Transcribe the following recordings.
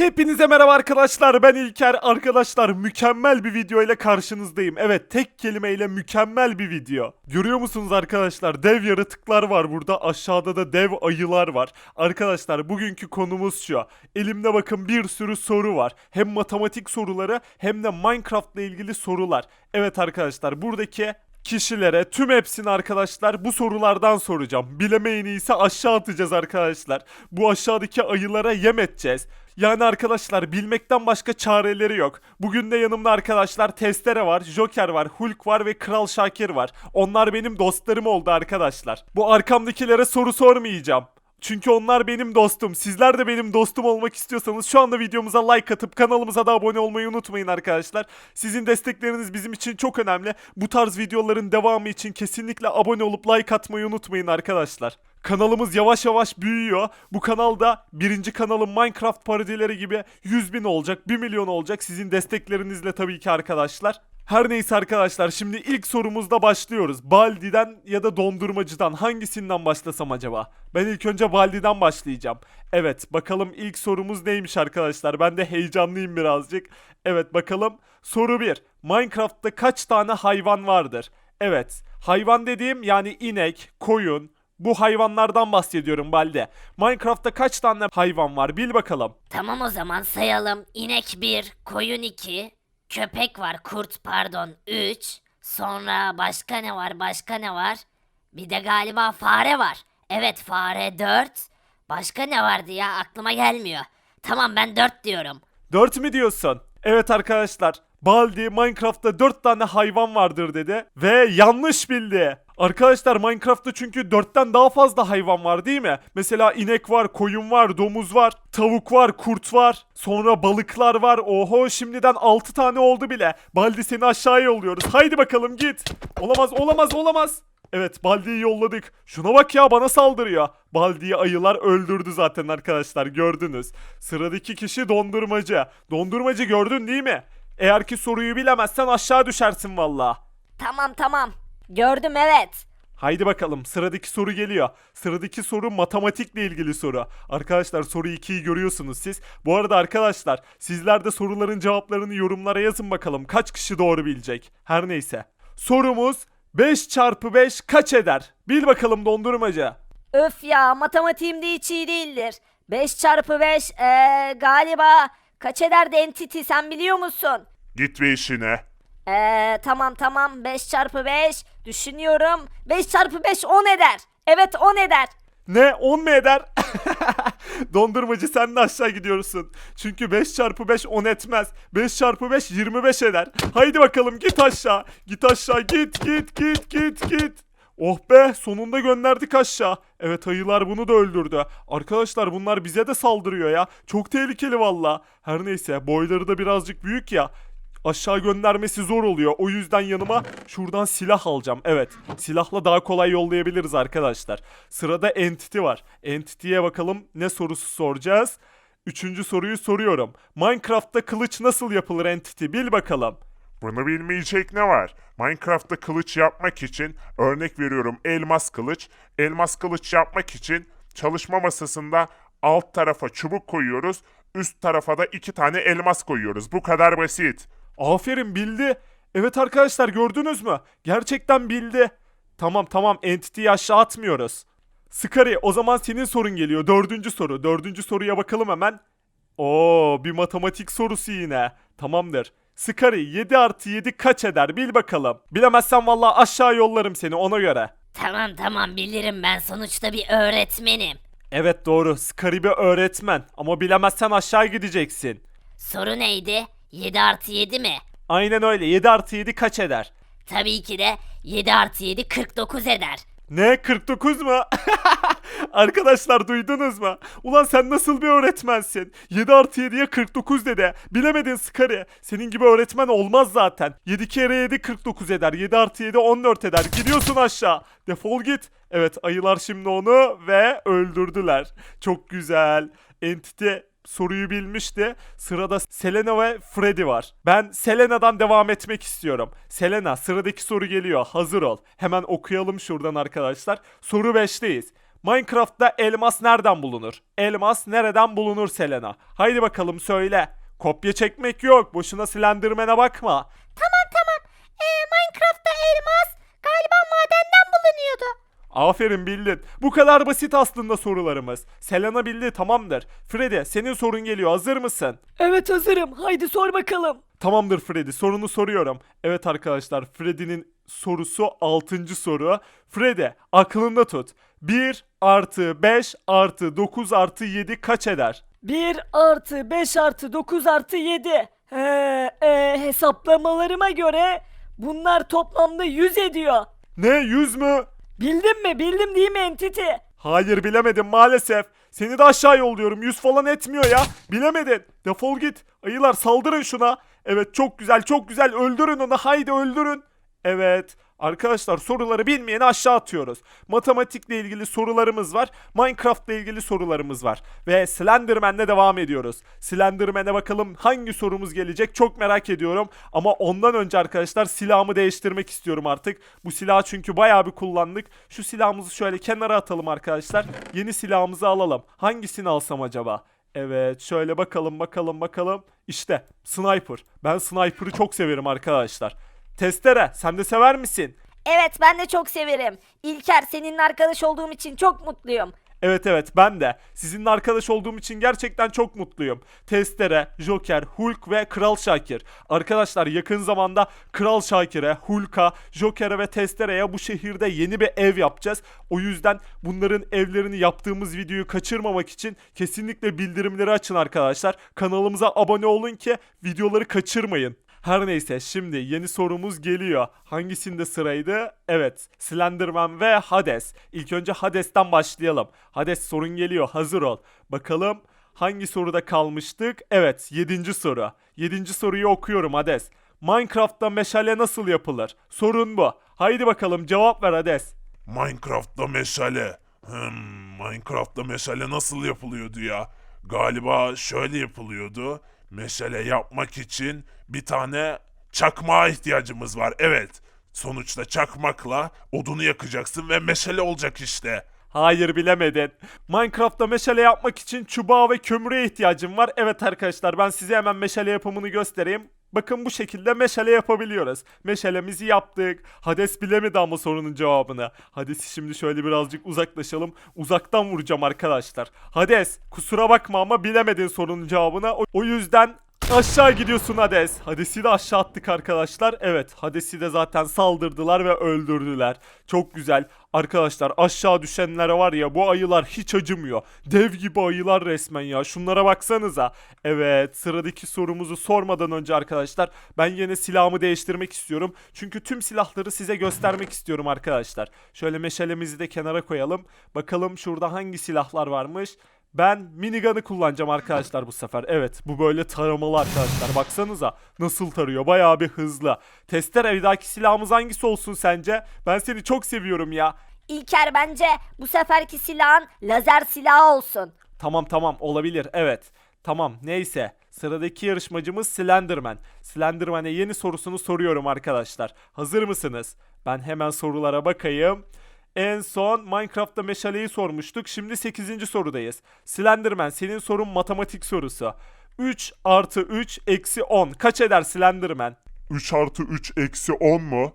Hepinize merhaba arkadaşlar ben İlker. Arkadaşlar mükemmel bir video ile karşınızdayım. Evet tek kelimeyle mükemmel bir video. Görüyor musunuz arkadaşlar? Dev yaratıklar var burada. Aşağıda da dev ayılar var. Arkadaşlar bugünkü konumuz şu. Elimde bakın bir sürü soru var. Hem matematik soruları hem de Minecraft ile ilgili sorular. Evet arkadaşlar buradaki kişilere tüm hepsini arkadaşlar bu sorulardan soracağım. Bilemeyeni ise aşağı atacağız arkadaşlar. Bu aşağıdaki ayılara yem edeceğiz. Yani arkadaşlar bilmekten başka çareleri yok. Bugün de yanımda arkadaşlar Testere var, Joker var, Hulk var ve Kral Şakir var. Onlar benim dostlarım oldu arkadaşlar. Bu arkamdakilere soru sormayacağım. Çünkü onlar benim dostum. Sizler de benim dostum olmak istiyorsanız şu anda videomuza like atıp kanalımıza da abone olmayı unutmayın arkadaşlar. Sizin destekleriniz bizim için çok önemli. Bu tarz videoların devamı için kesinlikle abone olup like atmayı unutmayın arkadaşlar. Kanalımız yavaş yavaş büyüyor. Bu kanalda birinci kanalım Minecraft parodileri gibi 100 bin olacak, 1 milyon olacak. Sizin desteklerinizle tabii ki arkadaşlar. Her neyse arkadaşlar şimdi ilk sorumuzda başlıyoruz. Baldi'den ya da dondurmacıdan hangisinden başlasam acaba? Ben ilk önce Baldi'den başlayacağım. Evet bakalım ilk sorumuz neymiş arkadaşlar? Ben de heyecanlıyım birazcık. Evet bakalım soru 1. Minecraft'ta kaç tane hayvan vardır? Evet hayvan dediğim yani inek, koyun, bu hayvanlardan bahsediyorum Balde. Minecraft'ta kaç tane hayvan var bil bakalım. Tamam o zaman sayalım. İnek 1, koyun 2, köpek var, kurt pardon 3. Sonra başka ne var, başka ne var? Bir de galiba fare var. Evet fare 4. Başka ne vardı ya aklıma gelmiyor. Tamam ben 4 diyorum. 4 mü diyorsun? Evet arkadaşlar. Baldi Minecraft'ta 4 tane hayvan vardır dedi ve yanlış bildi. Arkadaşlar Minecraft'ta çünkü 4'ten daha fazla hayvan var değil mi? Mesela inek var, koyun var, domuz var, tavuk var, kurt var. Sonra balıklar var. Oho şimdiden 6 tane oldu bile. Baldi seni aşağıya yolluyoruz. Haydi bakalım git. Olamaz olamaz olamaz. Evet Baldi'yi yolladık. Şuna bak ya bana saldırıyor. Baldi'yi ayılar öldürdü zaten arkadaşlar gördünüz. Sıradaki kişi dondurmacı. Dondurmacı gördün değil mi? Eğer ki soruyu bilemezsen aşağı düşersin valla. Tamam tamam. Gördüm evet. Haydi bakalım sıradaki soru geliyor. Sıradaki soru matematikle ilgili soru. Arkadaşlar soru 2'yi görüyorsunuz siz. Bu arada arkadaşlar sizler de soruların cevaplarını yorumlara yazın bakalım. Kaç kişi doğru bilecek? Her neyse. Sorumuz 5 çarpı 5 kaç eder? Bil bakalım dondurmacı. Öf ya matematiğim de hiç iyi değildir. 5 çarpı 5 ee, galiba kaç ederdi entity sen biliyor musun? Git ve işine. Eee tamam tamam 5 çarpı 5 düşünüyorum. 5 çarpı 5 10 eder. Evet 10 eder. Ne 10 mu eder? Dondurmacı sen de aşağı gidiyorsun. Çünkü 5 çarpı 5 10 etmez. 5 çarpı 5 25 eder. Haydi bakalım git aşağı. Git aşağı git git git git git. Oh be sonunda gönderdik aşağı. Evet ayılar bunu da öldürdü. Arkadaşlar bunlar bize de saldırıyor ya. Çok tehlikeli valla. Her neyse boyları da birazcık büyük ya. Aşağı göndermesi zor oluyor. O yüzden yanıma şuradan silah alacağım. Evet. Silahla daha kolay yollayabiliriz arkadaşlar. Sırada Entity var. Entity'ye bakalım ne sorusu soracağız. Üçüncü soruyu soruyorum. Minecraft'ta kılıç nasıl yapılır Entity? Bil bakalım. Bunu bilmeyecek ne var? Minecraft'ta kılıç yapmak için örnek veriyorum elmas kılıç. Elmas kılıç yapmak için çalışma masasında alt tarafa çubuk koyuyoruz. Üst tarafa da iki tane elmas koyuyoruz. Bu kadar basit. Aferin bildi. Evet arkadaşlar gördünüz mü? Gerçekten bildi. Tamam tamam Entity'yi aşağı atmıyoruz. Skari o zaman senin sorun geliyor. Dördüncü soru. Dördüncü soruya bakalım hemen. Oo bir matematik sorusu yine. Tamamdır. Skari 7 artı 7 kaç eder bil bakalım. Bilemezsen vallahi aşağı yollarım seni ona göre. Tamam tamam bilirim ben sonuçta bir öğretmenim. Evet doğru Skari bir öğretmen ama bilemezsen aşağı gideceksin. Soru neydi? 7 artı 7 mi? Aynen öyle 7 artı 7 kaç eder? Tabii ki de 7 artı 7 49 eder. Ne 49 mu? Arkadaşlar duydunuz mu? Ulan sen nasıl bir öğretmensin? 7 artı 7'ye 49 dedi. Bilemedin Skari. Senin gibi öğretmen olmaz zaten. 7 kere 7 49 eder. 7 artı 7 14 eder. Gidiyorsun aşağı. Defol git. Evet ayılar şimdi onu ve öldürdüler. Çok güzel. Entity soruyu bilmişti. Sırada Selena ve Freddy var. Ben Selena'dan devam etmek istiyorum. Selena sıradaki soru geliyor. Hazır ol. Hemen okuyalım şuradan arkadaşlar. Soru 5'teyiz. Minecraft'ta elmas nereden bulunur? Elmas nereden bulunur Selena? Haydi bakalım söyle. Kopya çekmek yok. Boşuna Slenderman'e bakma. Tamam tamam. Aferin bildin. Bu kadar basit aslında sorularımız. Selena bildi tamamdır. Freddy senin sorun geliyor. Hazır mısın? Evet hazırım. Haydi sor bakalım. Tamamdır Freddy. Sorunu soruyorum. Evet arkadaşlar Freddy'nin sorusu 6. soru. Freddy aklında tut. 1 artı 5 artı 9 artı 7 kaç eder? 1 artı 5 artı 9 artı 7. He, e, hesaplamalarıma göre bunlar toplamda 100 ediyor. Ne 100 mü? Bildin mi? Bildim değil mi entity? Hayır bilemedim maalesef. Seni de aşağı yolluyorum. 100 falan etmiyor ya. Bilemedin. Defol git. Ayılar saldırın şuna. Evet çok güzel çok güzel. Öldürün onu. Haydi öldürün. Evet. Arkadaşlar soruları bilmeyeni aşağı atıyoruz. Matematikle ilgili sorularımız var. Minecraft'la ilgili sorularımız var. Ve Slenderman'le devam ediyoruz. Slenderman'e bakalım hangi sorumuz gelecek çok merak ediyorum. Ama ondan önce arkadaşlar silahımı değiştirmek istiyorum artık. Bu silahı çünkü bayağı bir kullandık. Şu silahımızı şöyle kenara atalım arkadaşlar. Yeni silahımızı alalım. Hangisini alsam acaba? Evet şöyle bakalım bakalım bakalım. İşte sniper. Ben sniper'ı çok severim arkadaşlar. Testere sen de sever misin? Evet ben de çok severim. İlker seninle arkadaş olduğum için çok mutluyum. Evet evet ben de. Sizinle arkadaş olduğum için gerçekten çok mutluyum. Testere, Joker, Hulk ve Kral Şakir. Arkadaşlar yakın zamanda Kral Şakir'e, Hulk'a, Joker'e ve Testere'ye bu şehirde yeni bir ev yapacağız. O yüzden bunların evlerini yaptığımız videoyu kaçırmamak için kesinlikle bildirimleri açın arkadaşlar. Kanalımıza abone olun ki videoları kaçırmayın. Her neyse şimdi yeni sorumuz geliyor. Hangisinde sıraydı? Evet Slenderman ve Hades. İlk önce Hades'ten başlayalım. Hades sorun geliyor hazır ol. Bakalım hangi soruda kalmıştık? Evet 7. soru. 7. soruyu okuyorum Hades. Minecraft'ta meşale nasıl yapılır? Sorun bu. Haydi bakalım cevap ver Hades. Minecraft'ta meşale. Hmm, Minecraft'ta meşale nasıl yapılıyordu ya? Galiba şöyle yapılıyordu. Meşale yapmak için bir tane çakmağa ihtiyacımız var. Evet. Sonuçta çakmakla odunu yakacaksın ve meşale olacak işte. Hayır bilemedin. Minecraft'ta meşale yapmak için çubuğa ve kömüre ihtiyacım var. Evet arkadaşlar ben size hemen meşale yapımını göstereyim. Bakın bu şekilde meşale yapabiliyoruz. Meşalemizi yaptık. Hades bilemedi ama sorunun cevabını. Hades'i şimdi şöyle birazcık uzaklaşalım. Uzaktan vuracağım arkadaşlar. Hades kusura bakma ama bilemedin sorunun cevabını. O, yüzden Aşağı gidiyorsun Hades. Hades'i de aşağı attık arkadaşlar. Evet Hades'i de zaten saldırdılar ve öldürdüler. Çok güzel. Arkadaşlar aşağı düşenlere var ya bu ayılar hiç acımıyor. Dev gibi ayılar resmen ya. Şunlara baksanıza. Evet sıradaki sorumuzu sormadan önce arkadaşlar ben yine silahımı değiştirmek istiyorum. Çünkü tüm silahları size göstermek istiyorum arkadaşlar. Şöyle meşalemizi de kenara koyalım. Bakalım şurada hangi silahlar varmış. Ben minigun'ı kullanacağım arkadaşlar bu sefer. Evet bu böyle taramalı arkadaşlar. Baksanıza nasıl tarıyor. Bayağı bir hızlı. Testere bir dahaki silahımız hangisi olsun sence? Ben seni çok seviyorum ya. İlker bence bu seferki silahın lazer silahı olsun. Tamam tamam olabilir evet. Tamam neyse. Sıradaki yarışmacımız Slenderman. Slenderman'e yeni sorusunu soruyorum arkadaşlar. Hazır mısınız? Ben hemen sorulara bakayım. En son Minecraft'ta meşaleyi sormuştuk. Şimdi 8. sorudayız. Slenderman senin sorun matematik sorusu. 3 artı 3 eksi 10 kaç eder Slenderman? 3 artı 3 eksi 10 mu?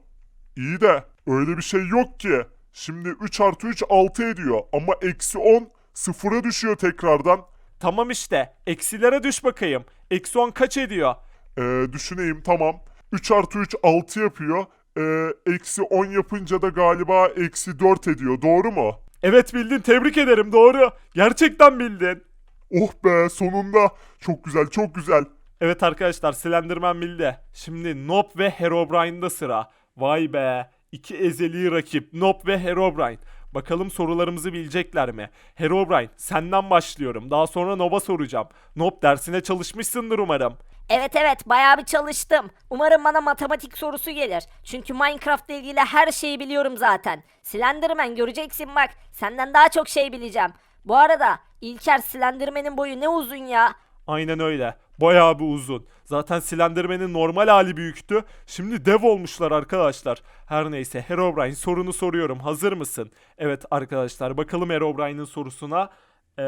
İyi de öyle bir şey yok ki. Şimdi 3 artı 3 6 ediyor ama eksi 10 sıfıra düşüyor tekrardan. Tamam işte. Eksilere düş bakayım. Eksi 10 kaç ediyor? Ee, düşüneyim tamam. 3 artı 3 6 yapıyor. Ee, eksi 10 yapınca da galiba eksi 4 ediyor doğru mu? Evet bildin tebrik ederim doğru. Gerçekten bildin. Oh be sonunda. Çok güzel çok güzel. Evet arkadaşlar Slenderman bildi. Şimdi Nob ve Herobrine'da sıra. Vay be. İki ezeli rakip Nob ve Herobrine. Bakalım sorularımızı bilecekler mi? Herobrine senden başlıyorum. Daha sonra Nob'a soracağım. Nob dersine çalışmışsındır umarım. Evet evet bayağı bir çalıştım. Umarım bana matematik sorusu gelir. Çünkü Minecraft ile ilgili her şeyi biliyorum zaten. Slenderman göreceksin bak. Senden daha çok şey bileceğim. Bu arada İlker Slenderman'in boyu ne uzun ya. Aynen öyle. Bayağı bir uzun. Zaten Slenderman'in normal hali büyüktü. Şimdi dev olmuşlar arkadaşlar. Her neyse Herobrine sorunu soruyorum. Hazır mısın? Evet arkadaşlar bakalım Herobrine'in sorusuna. Ee,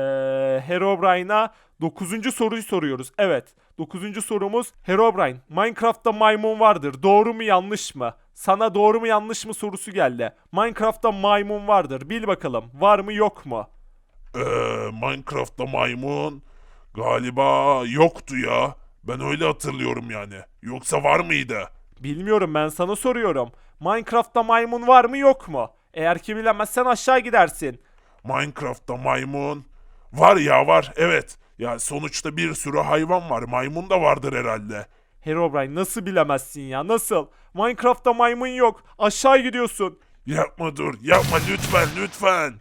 Herobrine'a 9. soruyu soruyoruz. Evet 9. sorumuz Herobrine Minecraft'ta maymun vardır. Doğru mu yanlış mı? Sana doğru mu yanlış mı sorusu geldi. Minecraft'ta maymun vardır. Bil bakalım var mı yok mu? Ee, Minecraft'ta maymun galiba yoktu ya. Ben öyle hatırlıyorum yani. Yoksa var mıydı? Bilmiyorum ben sana soruyorum. Minecraft'ta maymun var mı yok mu? Eğer ki bilemezsen aşağı gidersin. Minecraft'ta maymun var ya var evet. Ya sonuçta bir sürü hayvan var. Maymun da vardır herhalde. Herobrine nasıl bilemezsin ya nasıl? Minecraft'ta maymun yok. Aşağı gidiyorsun. Yapma dur. Yapma lütfen lütfen.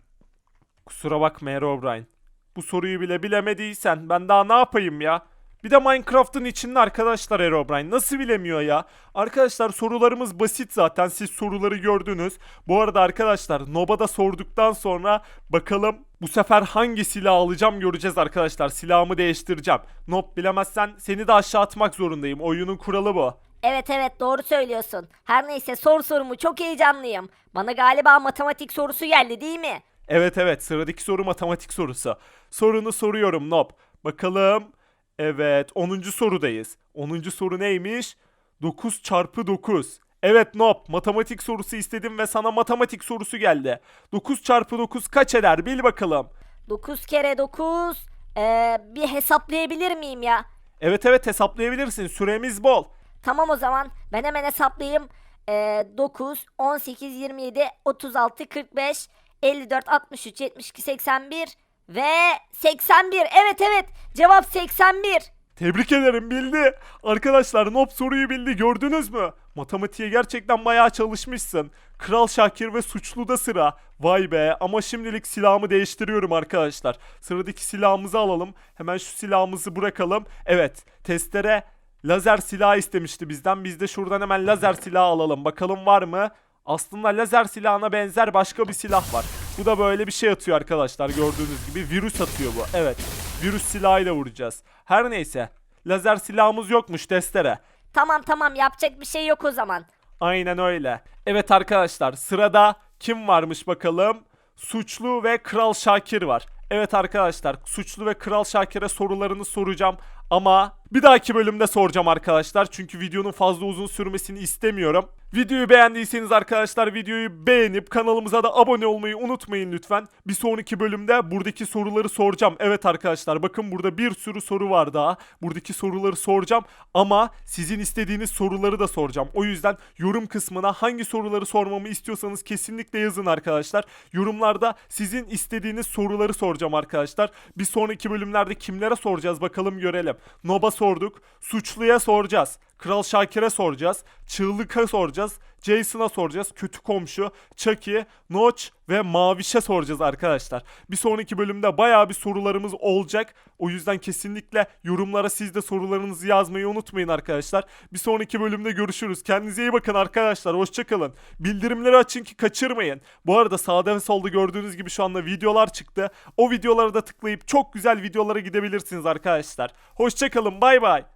Kusura bakma Herobrine. Bu soruyu bile bilemediysen ben daha ne yapayım ya? Bir de Minecraft'ın içinde arkadaşlar Herobrine nasıl bilemiyor ya? Arkadaşlar sorularımız basit zaten siz soruları gördünüz. Bu arada arkadaşlar Noba'da sorduktan sonra bakalım bu sefer hangi silah alacağım göreceğiz arkadaşlar. Silahımı değiştireceğim. Nob bilemezsen seni de aşağı atmak zorundayım. Oyunun kuralı bu. Evet evet doğru söylüyorsun. Her neyse sor sorumu çok heyecanlıyım. Bana galiba matematik sorusu geldi değil mi? Evet evet sıradaki soru matematik sorusu. Sorunu soruyorum Nob. Bakalım. Evet 10. sorudayız. 10. soru neymiş? 9 çarpı 9. Evet Nob matematik sorusu istedim ve sana matematik sorusu geldi. 9 çarpı 9 kaç eder bil bakalım. 9 kere 9 ee, bir hesaplayabilir miyim ya? Evet evet hesaplayabilirsin süremiz bol. Tamam o zaman ben hemen hesaplayayım. Ee, 9, 18, 27, 36, 45, 54, 63, 72, 81 ve 81. Evet evet cevap 81. Tebrik ederim bildi. Arkadaşlar Nob soruyu bildi gördünüz mü? Matematiğe gerçekten bayağı çalışmışsın. Kral Şakir ve Suçlu'da sıra. Vay be ama şimdilik silahımı değiştiriyorum arkadaşlar. Sıradaki silahımızı alalım. Hemen şu silahımızı bırakalım. Evet testere lazer silah istemişti bizden. Biz de şuradan hemen lazer silah alalım. Bakalım var mı? Aslında lazer silahına benzer başka bir silah var. Bu da böyle bir şey atıyor arkadaşlar gördüğünüz gibi. Virüs atıyor bu. Evet. Virüs silahıyla vuracağız. Her neyse. Lazer silahımız yokmuş testere. Tamam tamam yapacak bir şey yok o zaman. Aynen öyle. Evet arkadaşlar sırada kim varmış bakalım? Suçlu ve Kral Şakir var. Evet arkadaşlar Suçlu ve Kral Şakir'e sorularını soracağım ama bir dahaki bölümde soracağım arkadaşlar. Çünkü videonun fazla uzun sürmesini istemiyorum. Videoyu beğendiyseniz arkadaşlar videoyu beğenip kanalımıza da abone olmayı unutmayın lütfen. Bir sonraki bölümde buradaki soruları soracağım. Evet arkadaşlar bakın burada bir sürü soru var daha. Buradaki soruları soracağım ama sizin istediğiniz soruları da soracağım. O yüzden yorum kısmına hangi soruları sormamı istiyorsanız kesinlikle yazın arkadaşlar. Yorumlarda sizin istediğiniz soruları soracağım arkadaşlar. Bir sonraki bölümlerde kimlere soracağız bakalım görelim. Nob'a sorduk, Suçlu'ya soracağız. Kral Şakir'e soracağız. Çığlık'a soracağız. Jason'a soracağız. Kötü komşu, Chucky, Notch ve Maviş'e soracağız arkadaşlar. Bir sonraki bölümde bayağı bir sorularımız olacak. O yüzden kesinlikle yorumlara siz de sorularınızı yazmayı unutmayın arkadaşlar. Bir sonraki bölümde görüşürüz. Kendinize iyi bakın arkadaşlar. Hoşçakalın. Bildirimleri açın ki kaçırmayın. Bu arada sağda ve solda gördüğünüz gibi şu anda videolar çıktı. O videolara da tıklayıp çok güzel videolara gidebilirsiniz arkadaşlar. Hoşçakalın. Bay bay.